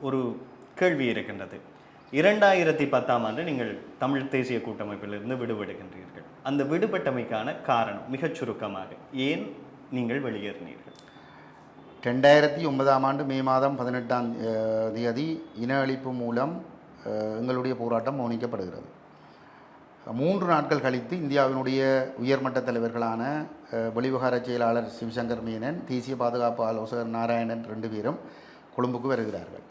ஒரு கேள்வி இருக்கின்றது. இரண்டாயிரத்தி பத்தாம் ஆண்டு நீங்கள் தமிழ் தேசிய கூட்டமைப்பிலிருந்து விடுபடுகின்றீர்கள். அந்த விடுபட்டமைக்கான காரணம் மிகச் சுருக்கமாக ஏன் நீங்கள் வெளியேறினீர்கள்? ரெண்டாயிரத்தி ஒன்பதாம் ஆண்டு மே மாதம் பதினெட்டாம் தேதி இன அழிப்பு மூலம் எங்களுடைய போராட்டம் மௌனிக்கப்படுகிறது. மூன்று நாட்கள் கழித்து இந்தியாவினுடைய உயர்மட்ட தலைவர்களான அஹ், செயலாளர் சிவசங்கர் மேனன் தேசிய பாதுகாப்பு ஆலோசகர் நாராயணன் ரெண்டு பேரும் கொழும்புக்கு வருகிறார்கள்.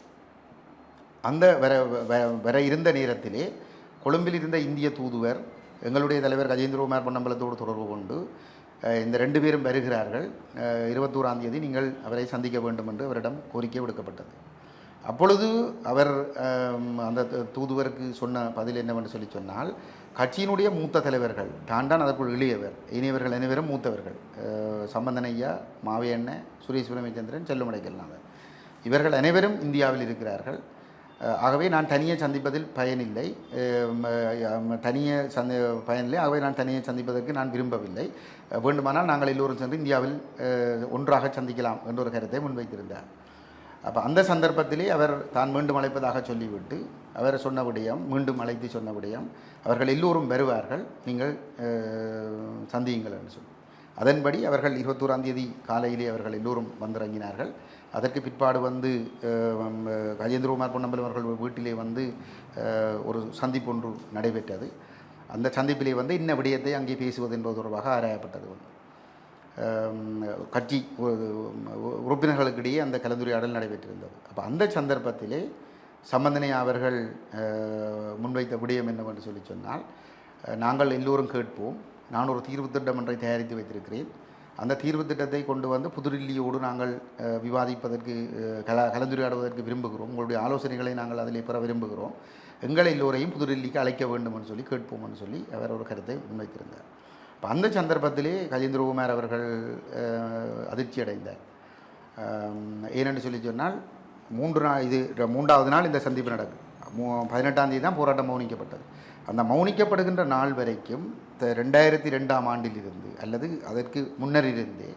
அந்த வர வ- வர இருந்த நேரத்திலே கொழும்பில் இருந்த இந்திய தூதுவர் எங்களுடைய தலைவர் கஜேந்திரகுமார் பொன்னம்பலத்தோடு தொடர்பு கொண்டு இந்த ரெண்டு பேரும் வருகிறார்கள். இருபத்தோராம் தேதி நீங்கள் அவரை சந்திக்க வேண்டும் என்று அவரிடம் கோரிக்கை விடுக்கப்பட்டது. அப்பொழுது அவர் அந்த தூதுவருக்கு சொன்ன பதில் என்னவென்று சொல்லி சொன்னால் கட்சியினுடைய மூத்த தலைவர்கள் தான் தான் அதற்குள் இளையவர் இனியவர்கள் அனைவரும் மூத்தவர்கள் அஹ், சம்பந்தன் ஐயா மாவையண்ணன் சுரேஷ் பிரமச்சந்திரன் செல்லுமடைக்கல்நாதன் இவர்கள் அனைவரும் இந்தியாவில் இருக்கிறார்கள். ஆகவே நான் தனியே சந்திப்பதில் பயனில்லை. தனியே சந்தி பயனில்லை. ஆகவே நான் தனியே சந்திப்பதற்கு நான் விரும்பவில்லை. வேண்டுமானால் நாங்கள் எல்லோரும் சென்று இந்தியாவில் ஒன்றாக சந்திக்கலாம் என்ற ஒரு கருத்தை முன்வைத்திருந்தார். அப்போ அந்த சந்தர்ப்பத்திலே அவர் தான் மீண்டும் அழைப்பதாக சொல்லிவிட்டு அவர் சொன்ன விடயம் மீண்டும் அழைத்து சொன்ன விடயம் அவர்கள் எல்லோரும் வருவார்கள். நீங்கள் சந்தியுங்கள் என்று சொல்லி அதன்படி அவர்கள் இருபத்தோராம் தேதி காலையிலே அவர்கள் எல்லோரும் வந்திறங்கினார்கள். அதற்கு பிற்பாடு வந்து கஜேந்திரகுமார் பொன்னம்பலம் அவர்கள் வீட்டிலே வந்து ஒரு சந்திப்பு ஒன்று நடைபெற்றது. அந்த சந்திப்பிலே வந்து இன்ன விடயத்தை அங்கே பேசுவது என்பது தொடர்பாக ஆராயப்பட்டது வந்து கட்சி உறுப்பினர்களுக்கிடையே அந்த கலந்துரையாடல் நடைபெற்றிருந்தது. அப்போ அந்த சந்தர்ப்பத்திலே சம்பந்தனை அவர்கள் முன்வைத்த விடயம் என்னவென்று சொல்லி சொன்னால் நாங்கள் எல்லோரும் கேட்போம். நான் ஒரு தீர்வு திட்டம் ஒன்றை தயாரித்து வைத்திருக்கிறேன். அந்த தீர்வு திட்டத்தை கொண்டு வந்து புதுடில்லியோடு நாங்கள் விவாதிப்பதற்கு கல கலந்துரையாடுவதற்கு விரும்புகிறோம். உங்களுடைய ஆலோசனைகளை நாங்கள் அதில் பெற விரும்புகிறோம். எங்கள் எல்லோரையும் புதுடில்லிக்கு அழைக்க வேண்டும்னு சொல்லி கேட்போம்னு சொல்லி அவர் ஒரு கருத்தை முன்வைத்திருந்தார். இப்போ அந்த சந்தர்ப்பத்திலே கஜேந்திரகுமார் அவர்கள் அதிர்ச்சி அடைந்தார். ஏனென்று சொல்லி சொன்னால் மூன்று நாள் இது மூன்றாவது நாள் இந்த சந்திப்பு நடக்கும் மூ பதினெட்டாம் தேதி தான் போராட்டம் மௌனிக்கப்பட்டது. அந்த மௌனிக்கப்படுகின்ற நாள் வரைக்கும் த- ரெண்டாயிரத்தி ரெண்டாம் ஆண்டிலிருந்து அல்லது அதற்கு முன்னரிலிருந்தே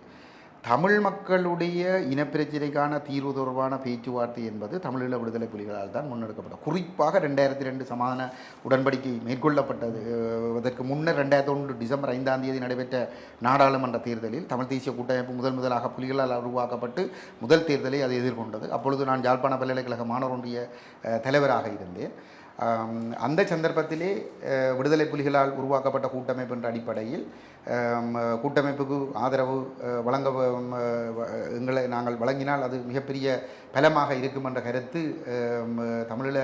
தமிழ் மக்களுடைய இனப்பிரச்சினைக்கான தீர்வு தொடர்பான பேச்சுவார்த்தை என்பது தமிழீழ விடுதலை புலிகளால் தான் முன்னெடுக்கப்பட்டது. குறிப்பாக ரெண்டாயிரத்தி ரெண்டு சமாதான உடன்படிக்கை மேற்கொள்ளப்பட்டது. அதற்கு முன்னர் ரெண்டாயிரத்தி ஒன்று டிசம்பர் ஐந்தாம் தேதி நடைபெற்ற நாடாளுமன்ற தேர்தலில் தமிழ் தேசிய கூட்டமைப்பு முதல் முதலாக புலிகளால் உருவாக்கப்பட்டு முதல் தேர்தலை அது எதிர்கொண்டது. அப்பொழுது நான் யாழ்ப்பாண பல்கலைக்கழக மாணவருடைய தலைவராக இருந்தேன். அந்த சந்தர்ப்பத்திலே விடுதலை புலிகளால் உருவாக்கப்பட்ட கூட்டமைப்பு என்ற அடிப்படையில் கூட்டமைப்புக்கு ஆதரவு வழங்க எங்களை நாங்கள் வழங்கினால் அது மிகப்பெரிய பலமாக இருக்கும் என்ற கருத்து தமிழீழ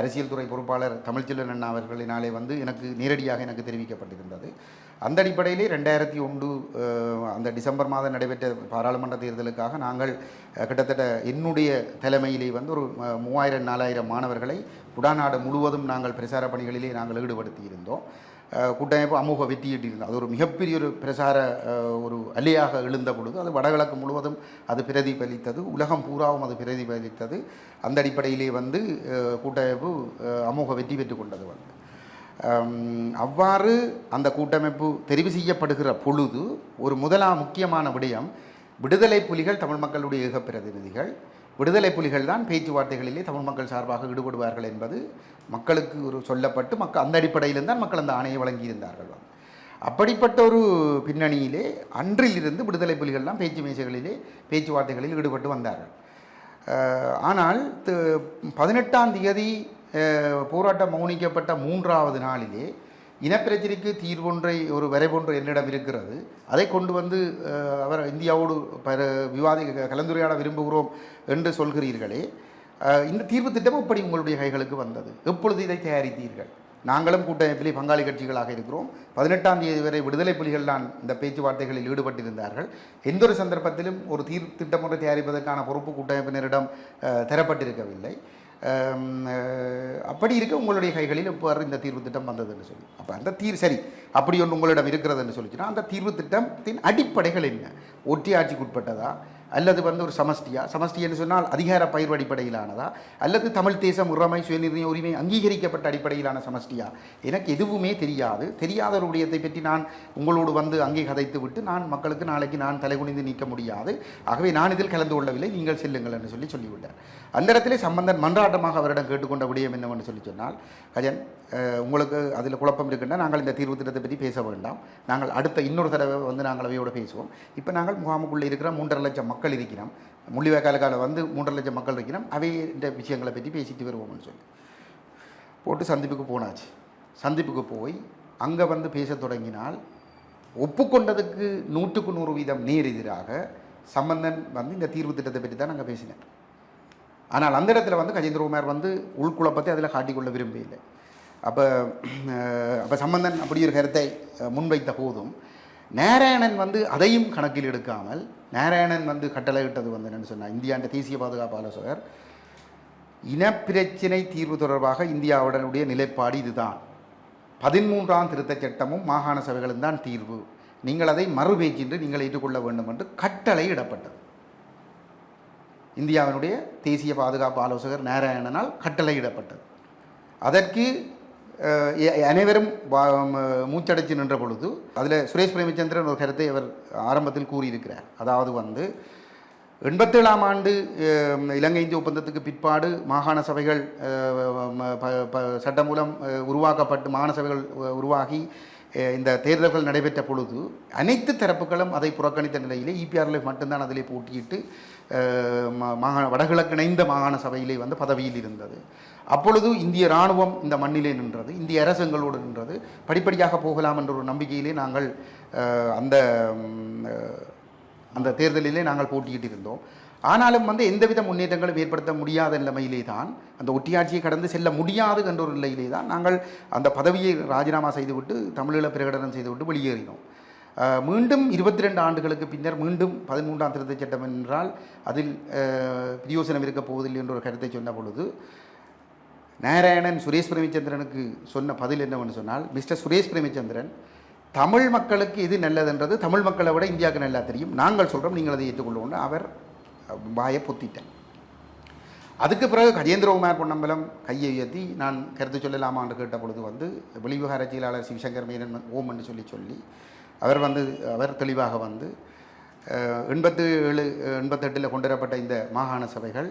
அரசியல் துறை பொறுப்பாளர் தமிழ்ச்செல்வன் அண்ணா அவர்களினாலே வந்து எனக்கு நேரடியாக எனக்கு தெரிவிக்கப்பட்டிருந்தது. அந்த அடிப்படையிலே ரெண்டாயிரத்தி ஒன்று அந்த டிசம்பர் மாதம் நடைபெற்ற பாராளுமன்ற தேர்தலுக்காக நாங்கள் கிட்டத்தட்ட என்னுடைய தலைமையிலே வந்து ஒரு மூவாயிரம் நாலாயிரம் மாணவர்களை உடாநாடு முழுவதும் நாங்கள் பிரசார பணிகளிலே நாங்கள் ஈடுபடுத்தி இருந்தோம் கூட்டமைப்பு அமோக வெற்றியிட்டிருந்தோம் அது ஒரு மிகப்பெரிய ஒரு பிரசார ஒரு அலியாக எழுந்த பொழுது அது வடகிழக்கு முழுவதும் அது பிரதிபலித்தது. உலகம் பூராவும் அது பிரதிபலித்தது. அந்த அடிப்படையிலே வந்து கூட்டமைப்பு அமோக வெற்றி பெற்று கொண்டது வந்து. அவ்வாறு அந்த கூட்டமைப்பு தெரிவு செய்யப்படுகிற பொழுது ஒரு முதலாம் முக்கியமான விடயம் விடுதலை புலிகள் தமிழ் மக்களுடைய ஏக பிரதிநிதிகள். விடுதலை புலிகள் தான் பேச்சுவார்த்தைகளிலே தமிழ் மக்கள் சார்பாக ஈடுபடுவார்கள் என்பது மக்களுக்கு ஒரு சொல்லப்பட்டு மக்கள் அந்த அடிப்படையில் தான் மக்கள் அந்த ஆணையை வழங்கியிருந்தார்கள். அப்படிப்பட்ட ஒரு பின்னணியிலே அன்றிலிருந்து விடுதலை புலிகள்லாம் பேச்சு மேசைகளிலே பேச்சுவார்த்தைகளில் ஈடுபட்டு வந்தார்கள். ஆனால் பதினெட்டாம் தேதி போராட்டம் மௌனிக்கப்பட்ட மூன்றாவது நாளிலே இனப்பிரச்சனைக்கு தீர்வொன்றை ஒரு வரைபொன்று என்னிடம் இருக்கிறது. அதை கொண்டு வந்து அவர் இந்தியாவோடு பர விவாதி கலந்துரையாட விரும்புகிறோம் என்று சொல்கிறீர்களே. இந்த தீர்வு திட்டம் எப்படி உங்களுடைய கைகளுக்கு வந்தது. எப்பொழுது இதை தயாரித்தீர்கள்? நாங்களும் கூட்டமைப்பிலே பங்காளி கட்சிகளாக இருக்கிறோம். பதினெட்டாம் தேதி வரை விடுதலை புலிகள் தான் இந்த பேச்சுவார்த்தைகளில் ஈடுபட்டிருந்தார்கள். எந்த ஒரு சந்தர்ப்பத்திலும் ஒரு தீர் திட்டம் தயாரிப்பதற்கான பொறுப்பு கூட்டமைப்பினரிடம் தரப்பட்டிருக்கவில்லை. அப்படி இருக்க உங்களுடைய கைகளில் இப்போ இந்த தீர்வு திட்டம் வந்ததுன்னு சொல்லி. அப்போ அந்த தீர் சரி அப்படி ஒன்று உங்களிடம் இருக்கிறதுன்னு சொல்லிச்சுன்னா அந்த தீர்வு திட்டத்தின் அடிப்படைகள் என்ன? ஒற்றி ஆட்சிக்குட்பட்டதா அல்லது வந்து ஒரு சமஷ்டியா? சமஷ்டி என்று சொன்னால் அதிகார பயிர் அடிப்படையிலானதா? அல்லது தமிழ் தேசம் உரிமை சுயநிர்ணய உரிமை அங்கீகரிக்கப்பட்ட அடிப்படையிலான சமஷ்டியா? எனக்கு எதுவுமே தெரியாது. தெரியாத ஒரு விடயத்தை பற்றி நான் உங்களோடு வந்து அங்கே கதைத்து விட்டு நான் மக்களுக்கு நாளைக்கு நான் தலைகுனிந்து நீக்க முடியாது. ஆகவே நான் இதில் கலந்து கொள்ளவில்லை. நீங்கள் செல்லுங்கள் என்று சொல்லி சொல்லிவிட்டார். அந்த இடத்திலே சம்பந்தன் மன்றாட்டமாக அவரிடம் கேட்டுக்கொண்ட விடயம் என்னவென்று சொல்லி சொன்னால் கஜன் உங்களுக்கு அதில் குழப்பம் இருக்குன்னா நாங்கள் இந்த தீர்வு திட்டத்தை பற்றி பேச வேண்டாம். நாங்கள் அடுத்த இன்னொரு தடவை வந்து நாங்கள் அவையோடு பேசுவோம். இப்போ நாங்கள் முகாமுக்குள்ளே இருக்கிற மூன்றரை லட்சம் மக்கள் இருக்கிறோம். முள்ளிவாய்க்காலுக்கால வந்து மூன்றரை லட்சம் மக்கள் இருக்கிறோம். அவை இந்த விஷயங்களை பற்றி பேசிட்டு வருவோம்னு சொல்லி. போட்டு சந்திப்புக்கு போனாச்சு. சந்திப்புக்கு போய் அங்கே வந்து பேசத் தொடங்கினால் ஒப்புக்கொண்டதுக்கு நூற்றுக்கு நூறு வீதம் நேர் எதிராக சம்பந்தன் வந்து இந்த தீர்வு திட்டத்தை பற்றி தான் நாங்கள் பேசினேன் ஆனால் அந்த இடத்துல வந்து கஜேந்திரகுமார் வந்து உள்குழப்பத்தை அதில் காட்டிக்கொள்ள விரும்பவில்லை. அப்போ அப்போ சம்பந்தன் அப்படி ஒரு கருத்தை முன்வைத்த போதும் நாராயணன் வந்து அதையும் கணக்கில் எடுக்காமல் நாராயணன் வந்து கட்டளையிட்டது வந்து என்னென்னு சொன்னால் இந்தியாண்ட தேசிய பாதுகாப்பு ஆலோசகர் இனப்பிரச்சினை தீர்வு தொடர்பாக இந்தியாவுடனுடைய நிலைப்பாடு இதுதான். பதிமூன்றாம் திருத்தச் சட்டமும் மாகாண சபைகளும் தான் தீர்வு. நீங்கள் அதை மறுபேச்சின்றி நீங்கள் ஏற்றுக்கொள்ள வேண்டும் என்று கட்டளை இடப்பட்டது. இந்தியாவினுடைய தேசிய பாதுகாப்பு ஆலோசகர் நாராயணனால் கட்டளையிடப்பட்டது அதற்கு அனைவரும் மூச்சடைச்சு நின்ற பொழுது அதில் சுரேஷ் பிரேமச்சந்திரன் ஒரு கருத்தை அவர் ஆரம்பத்தில் கூறியிருக்கிறார். அதாவது வந்து எண்பத்தேழாம் ஆண்டு இலங்கை இந்திய ஒப்பந்தத்துக்கு பிற்பாடு மாகாண சபைகள் சட்டம் மூலம் உருவாக்கப்பட்டு மாகாண சபைகள் உருவாகி இந்த தேர்தல்கள் நடைபெற்ற பொழுது அனைத்து தரப்புகளும் அதை புறக்கணித்த நிலையிலே இபிஆரில் மட்டும்தான் அதிலே போட்டியிட்டு மாகாண வடகிழக்கு இணைந்த மாகாண சபையிலே வந்து பதவியில் இருந்தது. அப்பொழுது இந்திய இராணுவம் இந்த மண்ணிலே நின்றது இந்திய அரசுங்களோடு நின்றது. படிப்படியாக போகலாம் என்ற ஒரு நம்பிக்கையிலே நாங்கள் அந்த அந்த தேர்தலிலே நாங்கள் போட்டியிட்டு இருந்தோம். ஆனாலும் வந்து எந்தவித முன்னேற்றங்களும் ஏற்படுத்த முடியாத நிலைமையிலே தான் அந்த ஒட்டியாட்சியை கடந்து செல்ல முடியாது என்ற ஒரு நிலையிலே தான் நாங்கள் அந்த பதவியை ராஜினாமா செய்துவிட்டு தமிழீழ பிரகடனம் செய்துவிட்டு வெளியேறினோம். மீண்டும் இருபத்தி ரெண்டு ஆண்டுகளுக்கு பின்னர் மீண்டும் பதிமூன்றாம் திருத்தச் சட்டம் என்றால் அதில் பிரியோசனம் இருக்கப் போவதில்லை என்ற ஒரு கருத்தை சொன்ன பொழுது நாராயணன் சுரேஷ் பிரேமச்சந்திரனுக்கு சொன்ன பதில் என்னவென்று சொன்னால் மிஸ்டர் சுரேஷ் பிரேமச்சந்திரன் தமிழ் மக்களுக்கு இது நல்லதுன்றது தமிழ் மக்களை விட இந்தியாவுக்கு நல்லா தெரியும். நாங்கள் சொல்கிறோம் நீங்கள் அதை ஏற்றுக்கொள்ளுவோம்னு அவர் வாயை பொத்திட்டேன் அதுக்கு பிறகு கஜேந்திரகுமார் பொன்னம்பலம் கையை உயர்த்தி நான் கருத்து சொல்லலாமான்னு கேட்ட பொழுது வந்து வெளிவிவகார செயலாளர் சிவசங்கர் மேனன் ஓம் என்று சொல்லி சொல்லி அவர் வந்து அவர் தெளிவாக வந்து எண்பத்து ஏழு எண்பத்தெட்டில் கொண்டுவரப்பட்ட இந்த மாகாண சபைகள்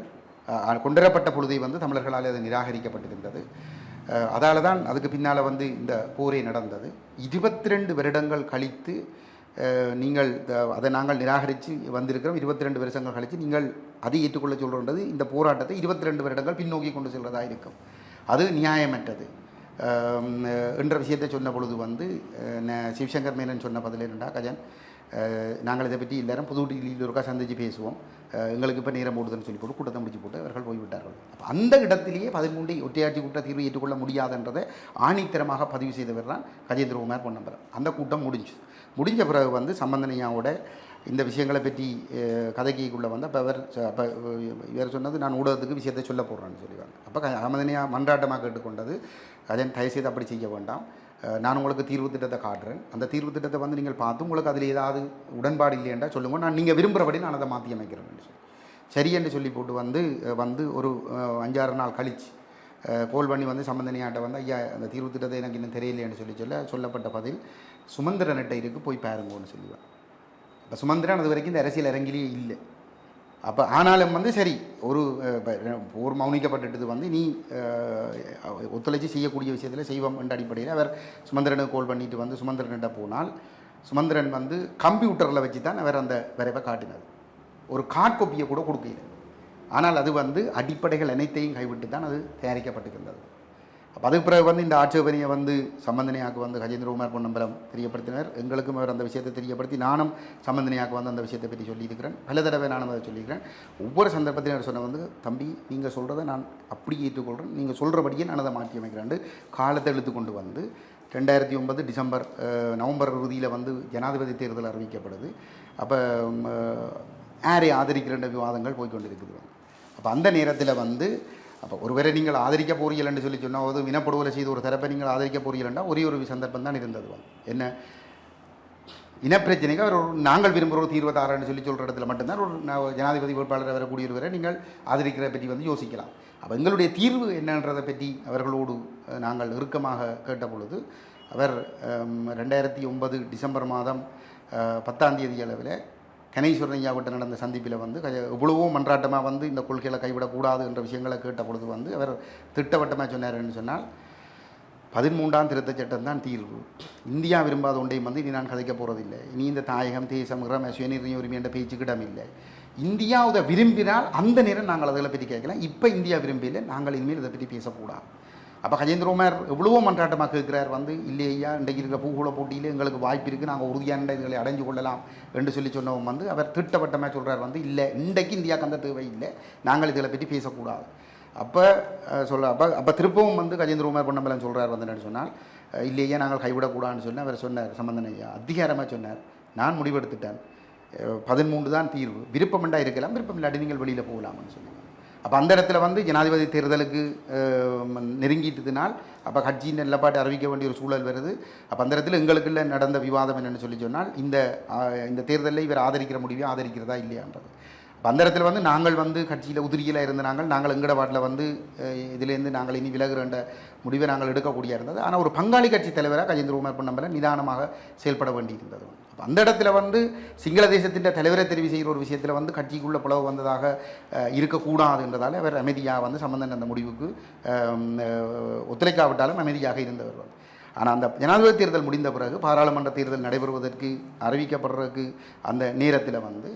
கொண்டுவரப்பட்ட பொழுதை வந்து தமிழர்களால் அது நிராகரிக்கப்பட்டிருந்தது. அதால் தான் அதுக்கு பின்னால் வந்து இந்த போரே நடந்தது. இருபத்தி ரெண்டு வருடங்கள் கழித்து நீங்கள் அதை நாங்கள் நிராகரித்து வந்திருக்கிறோம். இருபத்தி ரெண்டு வருஷங்கள் கழித்து நீங்கள் அதை ஏற்றுக்கொள்ள சொல்கின்றது இந்த போராட்டத்தை இருபத்தி ரெண்டு வருடங்கள் பின்னோக்கி கொண்டு செல்வதாக இருக்கும். அது நியாயமற்றது. என்ற விஷயத்தை சொன்ன பொழுது வந்து சிவசங்கர் மேனன் சொன்ன பதில் என்னடா கஜன்? நாங்கள் இதை பற்றி எல்லாரும் புது டில்லியில் ஒருக்கா சந்தித்து பேசுவோம். எங்களுக்கு இப்போ நேரம் போடுதுன்னு சொல்லி போட்டு கூட்டத்தை முடிச்சு போட்டு அவர்கள் போய்விட்டார்கள். அப்போ அந்த இடத்திலேயே பதிமூன்று ஒற்றையாட்சி கூட்ட தீர்வு ஏற்றுக்கொள்ள முடியாதுன்றதை ஆணித்தரமாக பதிவு செய்தவர் தான் கஜேந்திரகுமார் பொன்னம்பலம். அந்த கூட்டம் முடிஞ்சு. முடிஞ்ச பிறகு வந்து சம்பந்தனையாவோட இந்த விஷயங்களை பற்றி கதைக்குள்ளே வந்து அப்போ அவர் அப்போ இவர் சொன்னது நான் ஊடகத்துக்கு விஷயத்தை சொல்ல போடுறேன்னு சொல்லுவாங்க அப்போ சம்பந்தனையா மன்றாட்டமாக கேட்டுக்கொண்டது கஜன் தயவுசெய்து அப்படி செய்ய வேண்டாம். நான் உங்களுக்கு தீர்வு திட்டத்தை காட்டுறேன். அந்த தீர்வு திட்டத்தை வந்து நீங்கள் பார்த்து உங்களுக்கு அதில் ஏதாவது உடன்பாடு இல்லையென்றா சொல்லுங்கள் நான் நீங்கள் விரும்புகிறபடி நான் அதை மாற்றி அமைக்கிறேன் சொல்லி. சரி என்று சொல்லி போட்டு வந்து வந்து ஒரு அஞ்சாறு நாள் கழிச்சு கோல் பண்ணி வந்து சம்பந்தனியாட்ட வந்து ஐயா அந்த தீர்வு திட்டத்தை எனக்கு இன்னும் தெரியலையேன்னு சொல்லி சொல்ல சொல்லப்பட்ட பதில் சுமந்திரன்கிட்ட இருக்கு போய் பாருங்கன்னு சொல்லுவேன். இப்போ சுமந்திரன் அது வரைக்கும் இந்த அரசியல் இறங்கிலேயே இல்லை. அப்போ ஆனாலும் வந்து சரி ஒரு ஒரு மௌனிக்கப்பட்டுட்டது வந்து நீ ஒத்துழைச்சி செய்யக்கூடிய விஷயத்தில் செய்வோம் என்ற அடிப்படையில் அவர் சுமந்திரனுக்கு கோல் பண்ணிட்டு வந்து சுமந்திரன்கிட்ட போனால் சுமந்திரன் வந்து கம்ப்யூட்டரில் வச்சு தான் அவர் அந்த வரைவை காட்டினது ஒரு கார்ட் கோப்பியை கூட கொடுக்கல. ஆனால் அது வந்து அடிப்படைகள் அனைத்தையும் கைவிட்டு தான் அது தயாரிக்கப்பட்டிருந்தது. அப்போ அதுக்கு பிறகு வந்து இந்த ஆட்சேபனையை வந்து சம்பந்தனையாக்கு வந்து கஜேந்திரகுமார் பொன்னம்பலம் தெரியப்படுத்தினர். எங்களுக்கும் அவர் அந்த விஷயத்தை தெரியப்படுத்தி நானும் சம்பந்தனையாக்கு வந்து அந்த விஷயத்தை பற்றி சொல்லியிருக்கிறேன். பல தடவை நானும் அதை சொல்லியிருக்கிறேன். ஒவ்வொரு சந்தர்ப்பத்திலும் அவர் சொன்ன வந்து தம்பி நீங்கள் சொல்கிறத நான் அப்படியே ஏற்றுக்கொள்கிறேன் நீங்கள் சொல்கிறபடியே நான் அதை மாற்றி அமைக்கிறேன். காலத்தை இழுத்து கொண்டு வந்து ரெண்டாயிரத்தி ஒன்பது டிசம்பர் நவம்பர் இறுதியில் வந்து ஜனாதிபதி தேர்தல் அறிவிக்கப்படுது. அப்போ யாரை ஆதரிக்கிற விவாதங்கள் போய்க்கொண்டிருக்குது அப்போ அந்த நேரத்தில் வந்து அப்போ ஒருவரை நீங்கள் ஆதரிக்க என்று சொல்லி சொன்னால் ஒரு இனப்படுகொலை செய்து ஒரு தரப்பை நீங்கள் ஆதரிக்க போறீங்கள்னா ஒரே ஒரு சந்தர்ப்பம் தான் இருந்தது. வந்து. என்ன? இனப்பிரச்சனைக்கு அவர் ஒரு நாங்கள் விரும்புகிற ஒரு தீர்வை தாரன்னு சொல்லி சொல்கிற இடத்துல மட்டும்தான் ஒரு ஜனாதிபதி வேட்பாளர் ஒருவரை நீங்கள் ஆதரிக்கிறத பற்றி வந்து யோசிக்கலாம். அப்போ எங்களுடைய தீர்வு என்னன்றதை பற்றி அவர்களோடு நாங்கள் நெருக்கமாக கேட்ட பொழுது அவர் ரெண்டாயிரத்தி ஒன்பது டிசம்பர் மாதம் பத்தாம் தேதி அளவில் கணேஸ்வரன் ஐயாவிட்ட நடந்த சந்திப்பில் வந்து கஜ- எவ்வளவோ மன்றாட்டமாக வந்து இந்த கொள்கைகளை கைவிடக்கூடாது என்ற விஷயங்களை கேட்ட பொழுது வந்து அவர் திட்டவட்டமாக சொன்னார்ன்னு சொன்னால் பதிமூன்றாம் திருத்தச் சட்டம் தான் தீர்வு. இந்தியா விரும்பாத ஒன்றையும் வந்து இனி நான் கதைக்க போகிறதில்லை இனி இந்த தாயகம் தேசம் இறம சுயநிர்ணய உரிமை என்ற பேச்சுக்கிடம் இல்லை இந்தியா அதை விரும்பினால் அந்த நேரம் நாங்கள் அதில் பற்றி கேட்கலாம். இப்போ இந்தியா விரும்பல நாங்கள் இனிமேல் இதை பற்றி பேசக்கூடாது. அப்போ கஜேந்திரகுமார் எவ்வளவோ மன்றாட்டமாக கேட்கிறார் வந்து இல்லையா இன்றைக்கு இருக்கிற பூகோள போட்டியில் எங்களுக்கு வாய்ப்பு இருக்குது நாங்கள் உறுதியான இதுகளை அடைஞ்சு கொள்ளலாம் என்று சொல்லி சொன்னவங்க வந்து அவர் திட்டவட்டமாக சொல்கிறார் வந்து இல்லை இன்றைக்கு இந்தியா கந்த தேவை இல்லை நாங்கள் இதில் பற்றி பேசக்கூடாது. அப்போ சொல்ல அப்போ அப்போ திருப்பவும் வந்து கஜேந்திரகுமார் பொன்னம்பலம் சொல்கிறார் வந்து என்னன்னு சொன்னால் இல்லையா நாங்கள் கைவிடக்கூடாதுன்னு சொன்னால் அவர் சொன்னார் சம்பந்தன் ஐயா அதிகாரமாக சொன்னார் நான் முடிவெடுத்துட்டேன் பதிமூன்று தான் தீர்வு விருப்பமெண்டா இருக்கலாம் விருப்பம் இல்லாட்டி நீங்கள் வெளியில் போகலாம்னு சொன்னார். அப்போ அந்த இடத்துல வந்து ஜனாதிபதி தேர்தலுக்கு நெருங்கிட்டதுனால் அப்போ கட்சியின் நிலப்பாட்டை அறிவிக்க வேண்டிய ஒரு சூழல் வருது. அப்போ அந்த இடத்துல எங்களுக்குள்ள நடந்த விவாதம் என்னென்னு சொல்லி சொன்னால் இந்த இந்த தேர்தலில் இவர் ஆதரிக்கிற முடிவை ஆதரிக்கிறதா இல்லையான்றது. அந்த இடத்துல வந்து நாங்கள் வந்து கட்சியில் உதிரியில் இருந்த நாங்கள் நாங்கள் எங்கட வாட்டில் வந்து இதிலேருந்து நாங்கள் இனி விலகுகின்ற முடிவை நாங்கள் எடுக்கக்கூடிய இருந்தது ஆனால் ஒரு பங்காளி கட்சி தலைவராக கஜேந்திரகுமார் பொன்னம்பல நிதானமாக செயல்பட வேண்டியிருந்தது அப்போ அந்த இடத்துல வந்து சிங்கள தேசத்தின் தலைவரை தெரிவு செய்கிற ஒரு விஷயத்தில் வந்து கட்சிக்குள்ளே பிளவு வந்ததாக அஹ், இருக்கக்கூடாதுன்றதால அவர் அமைதியாக வந்து சம்பந்தன் அந்த முடிவுக்கு ஒத்துழைக்காவிட்டாலும் அமைதியாக இருந்தவர் வந்து. ஆனால் அந்த ஜனாதிபதி தேர்தல் முடிந்த பிறகு பாராளுமன்ற தேர்தல் நடைபெறுவதற்கு அறிவிக்கப்படுறதுக்கு அந்த நேரத்தில் வந்து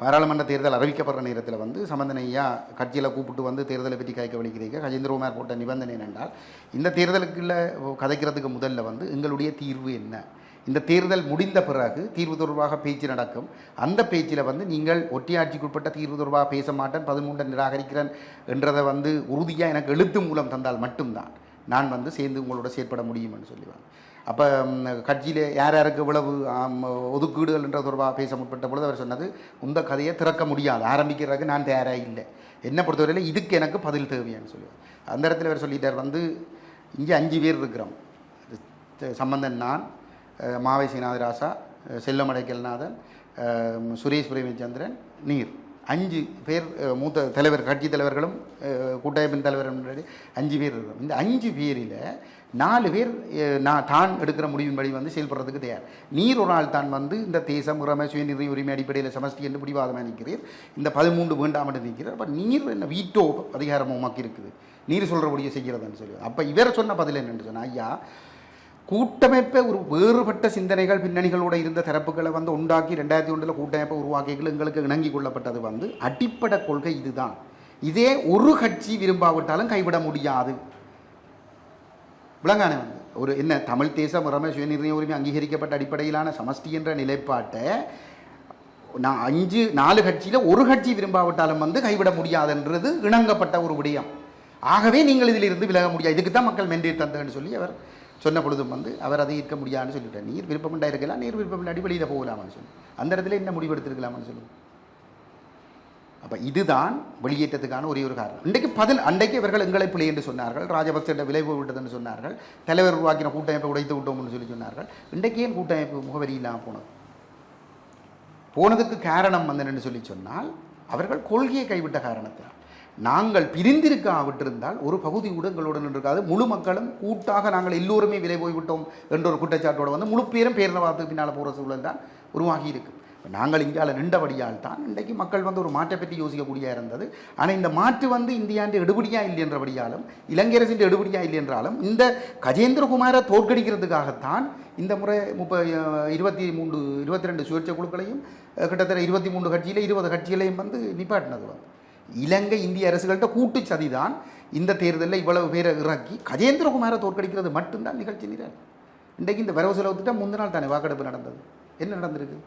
பாராளுமன்ற தேர்தல் அறிவிக்கப்படுற நேரத்தில் வந்து சம்பந்தனையா கட்சியில் கூப்பிட்டு வந்து தேர்தலை பற்றி கைக்க வலிக்கிறீங்க கஜேந்திரகுமார் போட்ட நிபந்தனை என்னென்றால் இந்த தேர்தலுக்குள்ள கதைக்கிறதுக்கு முதல்ல வந்து எங்களுடைய தீர்வு என்ன? இந்த தேர்தல் முடிந்த பிறகு தீர்வு தொடர்பாக பேச்சு நடக்கும். அந்த பேச்சில் வந்து நீங்கள் ஒட்டியாட்சிக்குட்பட்ட தீர்வு தொடர்பாக பேச மாட்டேன் பதிமூன்றை நிராகரிக்கிறேன் என்றதை வந்து உறுதியாக எனக்கு எழுத்து மூலம் தந்தால் மட்டும்தான். நான் வந்து சேர்ந்து உங்களோட செயற்பட முடியும்னு சொல்லுவேன் அப்போ கட்சியில் யார் யாருக்கு இவ்வளவு ஒதுக்கீடுகள் என்ற தொடர்பாக பேச முற்பட்ட பொழுது அவர் சொன்னது இந்த கதையை திறக்க முடியாது. ஆரம்பிக்கிறதுக்கு நான் தயாராக இல்லை. என்னை பொறுத்தவரையில் இதுக்கு எனக்கு பதில் தேவையான்னு சொல்லுவேன் அந்த இடத்துல அவர் சொல்லிட்டார் வந்து இங்கே அஞ்சு பேர் இருக்கிறோம். சம்பந்தன் நான் மாவை சீனாதிராசா செல்லமடைக்கல்நாதன் சுரேஷ் பிரேமச்சந்திரன் நீர். அஞ்சு பேர் மூத்த தலைவர் கட்சி தலைவர்களும் கூட்டமைப்பின் தலைவரும் அஞ்சு பேர் இருக்கிறோம். இந்த அஞ்சு பேரில் நாலு பேர் நான் தான் எடுக்கிற முடிவின்படி வந்து செயல்படுறதுக்கு தயார். நீர் ஒரு நாள் தான் வந்து இந்த தேசம் உரமை சுயநிதி உரிமை அடிப்படையில் சமஷ்டி என்று பிடிவாதமாக நிற்கிறீர். இந்த பதிமூன்று வேண்டாம் என்று நிற்கிறார். அப்போ நீர் என்ன வீட்டோ அதிகாரம் உமக்கு இருக்குது. நீர் சொல்கிறபடியே செய்கிறதுன்னு சொல்லி. அப்போ இவர் சொன்ன பதில் என்னென்னு சொன்னால் ஐயா கூட்டமைப்பை ஒரு வேறுபட்ட சிந்தனைகள் பின்னணிகளோடு இருந்த தரப்புகளை வந்து உண்டாக்கி ரெண்டாயிரத்தி ஒன்றில் கூட்டமைப்பை உருவாக்கிகள் எங்களுக்கு இணங்கி கொள்ளப்பட்டது வந்து அடிப்படை கொள்கை இதுதான். இதே ஒரு கட்சி விரும்பாவிட்டாலும் கைவிட முடியாது. விளங்கானே வந்து. ஒரு என்ன தமிழ் தேசம் முறைமை சுயநிர்ணய உரிமை அங்கீகரிக்கப்பட்ட அடிப்படையிலான சமஷ்டி என்ற நிலைப்பாட்டை நான் அஞ்சு நாலு கட்சியில் ஒரு கட்சி விரும்பாவிட்டாலும் வந்து கைவிட முடியாதுன்றது இணங்கப்பட்ட ஒரு விடயம். ஆகவே நீங்கள் இதிலிருந்து விலக முடியாது. இதுக்கு தான் மக்கள் மென்றி தந்தேன்னு சொல்லி அவர் சொன்ன பொழுதும் வந்து அவர் அதை இருக்க முடியாதுன்னு சொல்லிவிட்டார் நீர் விருப்பம் இருக்கலாம் நீர் விருப்பம் அடிப்படையில் வெளியில் போகலாமான்னு சொல்லி. அந்த இடத்துல என்ன முடிவு சொல்லுவோம் அப்போ இதுதான் வெளியேற்றத்துக்கான ஒரே ஒரு காரணம். இன்றைக்கு பதில் அன்றைக்கு இவர்கள் எங்களை பிள்ளை என்று சொன்னார்கள். ராஜபக்சேட்ட விலை விட்டதுன்னு சொன்னார்கள். தலைவர் உருவாக்கின கூட்டமைப்பை உடைத்து விட்டோம்னு சொல்லி சொன்னார்கள். இன்றைக்கு ஏன் கூட்டமைப்பு முகவரி இல்லாமல் போனது? போனதுக்கு காரணம் வந்தனன்னு சொல்லி சொன்னால் அவர்கள் கொள்கையை கைவிட்ட காரணத்தினால். நாங்கள் பிரிந்திருக்காவிட்டிருந்தால் ஒரு பகுதி கூட எங்களுடன் இருக்காது முழு மக்களும் கூட்டாக நாங்கள் எல்லோருமே விலை போய்விட்டோம் என்ற ஒரு குற்றச்சாட்டோடு வந்து முழு பேரும் பேரினவாதத்துக்கு பின்னால் போகிற சூழல் தான் உருவாகி இருக்குது நாங்கள் இந்தியாவில் நின்றபடியால் தான் இன்றைக்கு மக்கள் வந்து ஒரு மாற்றை பற்றி யோசிக்கக்கூடிய இருந்தது. ஆனால் இந்த மாற்று வந்து இந்தியாண்டு எடுபடியாக இல்லை என்றபடியாலும் இலங்கை அரசின் இல்லை என்றாலும் இந்த கஜேந்திரகுமாரை தோற்கடிக்கிறதுக்காகத்தான் இந்த முறை முப்ப இருபத்தி மூன்று இருபத்தி ரெண்டு சுயேட்சை குழுக்களையும் கிட்டத்தட்ட இருபத்தி மூன்று கட்சியில் இருபது கட்சிகளையும் வந்து நிப்பாட்டினது வந்து. இலங்கை இந்திய அரசுகள்கிட்ட கூட்டு சதிதான் இந்த தேர்தலில் இவ்வளவு பேரை இறக்கி கஜேந்திரகுமாரை தோற்கடிக்கிறது மட்டும்தான் நிகழ்ச்சி நிரல். இன்றைக்கு இந்த வரவு செலவு திட்டம் முந்தின நாள் தானே வாக்கெடுப்பு நடந்தது. என்ன நடந்திருக்கு?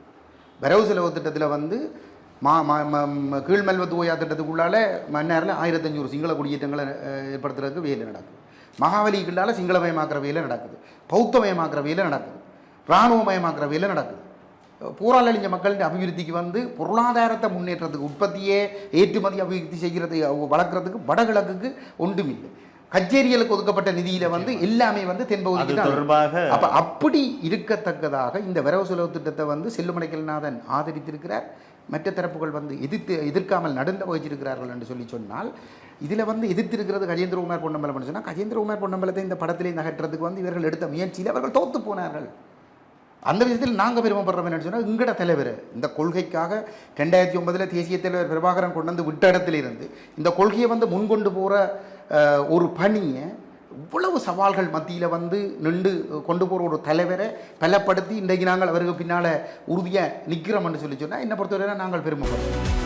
வரவு செலவு திட்டத்தில் வந்து மா மா ம- ம- கீழ்மெல்வத்து ஓயா திட்டத்துக்குள்ளால மன்னரில் ஆயிரத்தஞ்சூறு சிங்கள குடியேற்றங்களை ஏற்படுத்துறதுக்கு வேலை நடக்குது. மகாவலிக்குள்ளால் சிங்களமயமாக்குற வேலை நடக்குது. பௌத்தமயமாக்குற வேலை நடக்குது. இராணுவமயமாக்குற வேலை நடக்குது. போராளிஞ்ச மக்களின் அபிவிருத்திக்கு வந்து பொருளாதாரத்தை முன்னேற்றத்துக்கு உற்பத்தியே ஏற்றுமதி அபிவிருத்தி செய்கிறது அவங்க வளர்க்குறதுக்கு வடகிழக்குக்கு ஒன்றுமில்லை. கச்சேரிகளுக்கு ஒதுக்கப்பட்ட நிதியில வந்து எல்லாமே வந்து தென்பகுதிக்கு தான் தொடர்பாக அப்ப அப்படி இருக்கத்தக்கதாக இந்த வரவு செலவு திட்டத்தை வந்து செல்லுமலைக்கல்நாதன் ஆதரித்திருக்கிறார். மற்ற தரப்புகள் வந்து எதிர்த்து எதிர்க்காமல் நடந்த வகிச்சிருக்கிறார்கள் என்று சொல்லி சொன்னால் இதில் வந்து எதிர்த்திருக்கிறது கஜேந்திரகுமார் பொன்னம்பலம் சொன்னால் கஜேந்திரகுமார் பொன்னம்பலத்தை இந்த படத்திலே நகற்றதுக்கு வந்து இவர்கள் எடுத்த முயற்சியில் அவர்கள் தோத்து போனார்கள். அந்த விஷயத்தில் நாங்கள் பெருமைப்படுறோம் என்னன்னு சொன்னால் எங்கட தலைவர் இந்த கொள்கைக்காக ரெண்டாயிரத்தி ஒன்பதில் தேசிய தலைவர் பிரபாகரன் கொண்டு வந்து விட்ட இடத்துல இருந்து இந்த கொள்கையை வந்து முன்கொண்டு போகிற ஒரு பணியை இவ்வளவு சவால்கள் மத்தியில் வந்து நின்று கொண்டு போகிற ஒரு தலைவரை பலப்படுத்தி இன்றைக்கு நாங்கள் அவருக்கு பின்னால் உறுதியாக நிற்கிறோம்னு சொல்லி சொன்னால் என்னை பொறுத்தவரை நாங்கள் பெருமைப்படுறோம்.